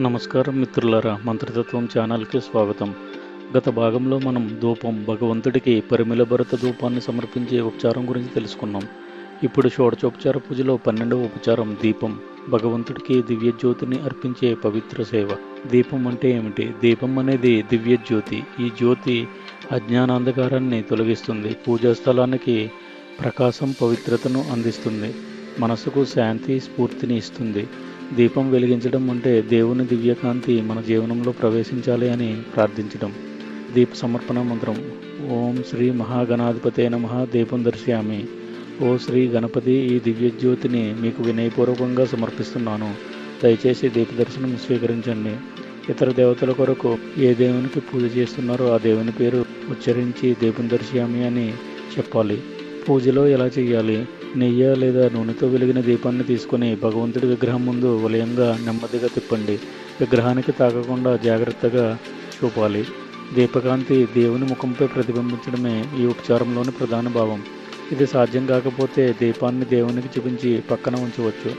నమస్కారం మిత్రులారా మంత్రితత్వం ఛానల్కి స్వాగతం. గత భాగంలో మనం ధూపం భగవంతుడికి పరిమిళ భరత ధూపాన్ని సమర్పించే ఉపచారం గురించి తెలుసుకున్నాం. ఇప్పుడు షోడచోపచార పూజలో పన్నెండవ ఉపచారం దీపం భగవంతుడికి దివ్య జ్యోతిని అర్పించే పవిత్ర సేవ. దీపం అంటే ఏమిటి? దీపం అనేది దివ్య జ్యోతి ఈ జ్యోతి అజ్ఞానాంధకారాన్ని తొలగిస్తుంది. పూజా స్థలానికి ప్రకాశం పవిత్రతను అందిస్తుంది. మనసుకు శాంతి స్ఫూర్తిని ఇస్తుంది. దీపం వెలిగించడం అంటే దేవుని దివ్యకాంతి మన జీవనంలో ప్రవేశించాలి అని ప్రార్థించడం. దీప సమర్పణ మంత్రం. ఓం శ్రీ మహాగణాధిపతే నమ. దీపం దర్శయామి. ఓ శ్రీ గణపతి ఈ దివ్యజ్యోతిని మీకు వినయపూర్వకంగా సమర్పిస్తున్నాను. దయచేసి దీప దర్శనం స్వీకరించండి. ఇతర దేవతల కొరకు ఏ దేవునికి పూజ చేస్తున్నారో ఆ దేవుని పేరు ఉచ్చరించి దీపం దర్శయామి అని చెప్పాలి. పూజలో ఎలా చేయాలి? నెయ్యి లేదా నూనెతో వెలిగిన దీపాన్ని తీసుకొని భగవంతుడి విగ్రహం ముందు వలయంగా నెమ్మదిగా తిప్పండి. విగ్రహానికి తాకకుండా జాగ్రత్తగా చూపాలి. దీపకాంతి దేవుని ముఖంపై ప్రతిబింబించడమే ఈ ఉపచారంలోని ప్రధాన భావం. ఇది సాధ్యం కాకపోతే దీపాన్ని దేవునికి చూపించి పక్కన ఉంచవచ్చు.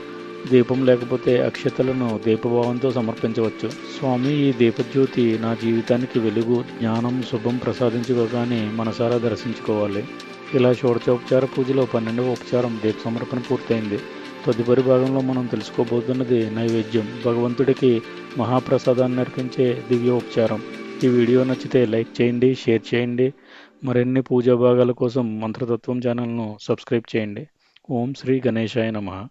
దీపం లేకపోతే అక్షతలను దీపభావంతో సమర్పించవచ్చు. స్వామి ఈ దీపజ్యోతి నా జీవితానికి వెలుగు జ్ఞానం శుభం ప్రసాదించుకోగానే మనసారా దర్శించుకోవాలి. ఇలా షోడచోపచార పూజలో పన్నెండవ ఉపచారం దీప సమర్పణ పూర్తయింది. తదుపరి భాగంలో మనం తెలుసుకోబోతున్నది నైవేద్యం. భగవంతుడికి మహాప్రసాదాన్ని అర్పించే దివ్య ఉపచారం. ఈ వీడియో నచ్చితే లైక్ చేయండి షేర్ చేయండి. మరిన్ని పూజా భాగాల కోసం మంత్రతత్వం ఛానల్ను సబ్స్క్రైబ్ చేయండి. ఓం శ్రీ గణేశాయ నమ.